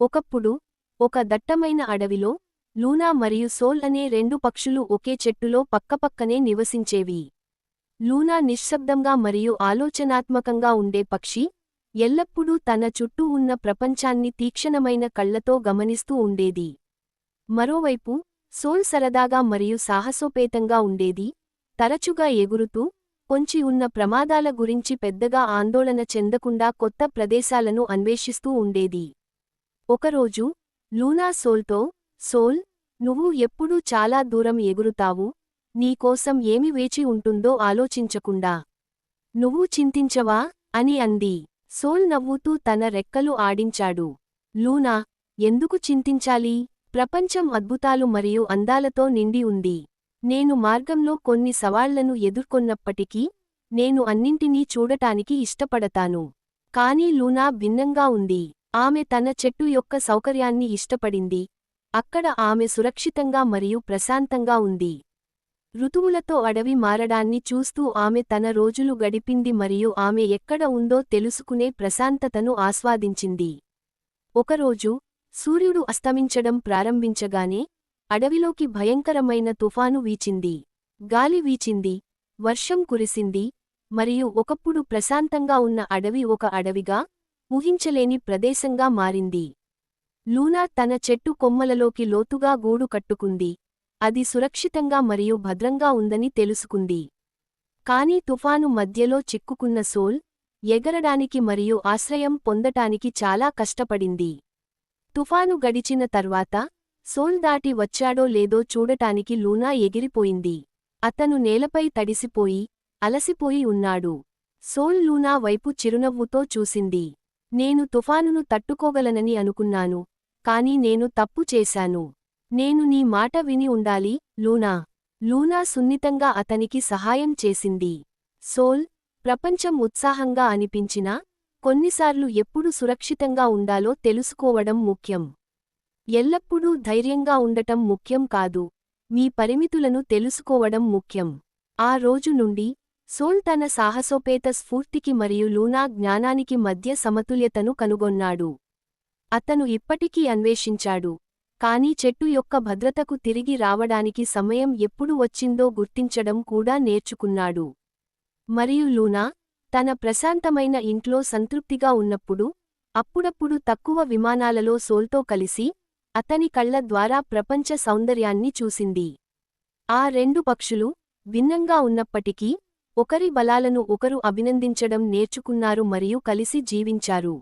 ఒకప్పుడు ఒక దట్టమైన అడవిలో లూనా మరియు సోల్ అనే రెండు పక్షులు ఒకే చెట్టులో పక్కపక్కనే నివసించేవి. లూనా నిశ్శబ్దంగా మరియు ఆలోచనాత్మకంగా ఉండే పక్షి ఎల్లప్పుడూ తన చుట్టూ ఉన్న ప్రపంచాన్ని తీక్షణమైన కళ్ళతో గమనిస్తూ ఉండేది. మరోవైపు సోల్ సరదాగా మరియు సాహసోపేతంగా ఉండేది తరచుగా ఎగురుతూ పొంచి ఉన్న ప్రమాదాల గురించి పెద్దగా ఆందోళన చెందకుండా కొత్త ప్రదేశాలను అన్వేషిస్తూ ఉండేది. ఒకరోజు లూనా సోల్తో సోల్ నువ్వు ఎప్పుడూ చాలా దూరం ఎగురుతావు నీకోసం ఏమి వేచి ఉంటుందో ఆలోచించకుండా. నువ్వు చింతించవా? అని అంది. సోల్ నవ్వుతూ తన రెక్కలు ఆడించాడు. లూనా ఎందుకు చింతించాలి? ప్రపంచం అద్భుతాలు మరియు అందాలతో నిండి ఉంది. నేను మార్గంలో కొన్ని సవాళ్ళను ఎదుర్కొన్నప్పటికీ నేను అన్నింటినీ చూడటానికి ఇష్టపడతాను. కానీ లూనా భిన్నంగా ఉంది. ఆమె తన చెట్టు యొక్క సౌకర్యాన్ని ఇష్టపడింది. అక్కడ ఆమె సురక్షితంగా మరియు ప్రశాంతంగా ఉంది. ఋతువులతో అడవి మారడాన్ని చూస్తూ ఆమె తన రోజులు గడిపింది మరియు ఆమె ఎక్కడ ఉందో తెలుసుకునే ప్రశాంతతను ఆస్వాదించింది. ఒకరోజు సూర్యుడు అస్తమించడం ప్రారంభించగానే అడవిలోకి భయంకరమైన తుఫాను వీచింది. గాలి వీచింది వర్షం కురిసింది మరియు ఒకప్పుడు ప్రశాంతంగా ఉన్న అడవి ఒక అడవిగా ఊహించలేని ప్రదేశంగా మారింది. లూనా తన చెట్టు కొమ్మలలోకి లోతుగా గూడు కట్టుకుంది. అది సురక్షితంగా మరియు భద్రంగా ఉందని తెలుసుకుంది. కాని తుఫాను మధ్యలో చిక్కుకున్న సోల్ ఎగరడానికి మరియు ఆశ్రయం పొందటానికి చాలా కష్టపడింది. తుఫాను గడిచిన తర్వాత సోల్ దాటి వచ్చాడో లేదో చూడటానికి లూనా ఎగిరిపోయింది. అతను నేలపై తడిసిపోయి అలసిపోయి ఉన్నాడు. సోల్ లూనా వైపు చిరునవ్వుతో చూసింది. నేను తుఫానును తట్టుకోగలనని అనుకున్నాను కాని నేను తప్పు చేశాను. నేను నీ మాట విని ఉండాలి లూనా. లూనా సున్నితంగా అతనికి సహాయం చేసింది. సోల్ ప్రపంచం ఉత్సాహంగా అనిపించినా కొన్నిసార్లు ఎప్పుడు సురక్షితంగా ఉండాలో తెలుసుకోవడం ముఖ్యం. ఎల్లప్పుడూ ధైర్యంగా ఉండటం ముఖ్యం కాదు. మీ పరిమితులను తెలుసుకోవడం ముఖ్యం. ఆ రోజు నుండి సోల్ తన సాహసోపేత స్ఫూర్తికి మరియు లూనా జ్ఞానానికి మధ్య సమతుల్యతను కనుగొన్నాడు. అతను ఇప్పటికీ అన్వేషించాడు. కానీ చెట్టు యొక్క భద్రతకు తిరిగి రావడానికి సమయం ఎప్పుడు వచ్చిందో గుర్తించడం కూడా నేర్చుకున్నాడు. మరియు లూనా తన ప్రశాంతమైన ఇంట్లో సంతృప్తిగా ఉన్నప్పుడు అప్పుడప్పుడు తక్కువ విమానాలలో సోల్తో కలిసి అతని కళ్ళ ద్వారా ప్రపంచ సౌందర్యాన్ని చూసింది. ఆ రెండు పక్షులు భిన్నంగా ఉన్నప్పటికీ ఒకరి బలాలను ఒకరు అభినందించడం నేర్చుకున్నారు మరియు కలిసి జీవించారు.